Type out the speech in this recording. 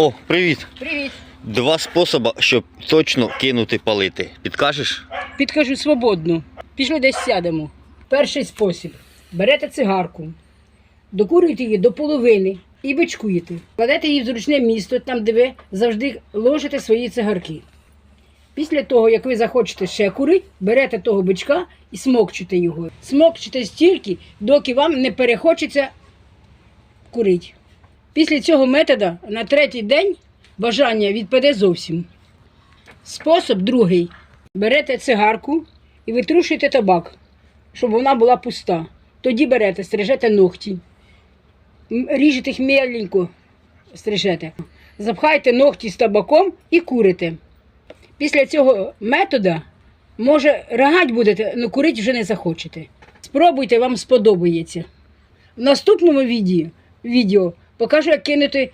О, привіт! Привіт. Два способи, щоб точно кинути палити. Підкажеш? Підкажу свободно. Пішли десь сядемо. Перший спосіб. Берете цигарку, докурюєте її до половини і бичкуєте. Кладете її в зручне місто, там, де ви завжди ложите свої цигарки. Після того, як ви захочете ще курити, берете того бичка і смокчите його. Смокчите стільки, доки вам не перехочеться курити. Після цього методу на третій день бажання відпаде зовсім. Спосіб другий. Берете цигарку і витрушуєте табак, щоб вона була пуста. Тоді берете, стрижете ногті, ріжете їх меленько, стрижете. Запхайте ногті з табаком і курите. Після цього методу, може, рагать будете, але курити вже не захочете. Спробуйте, вам сподобається. В наступному відео покажу, як кинути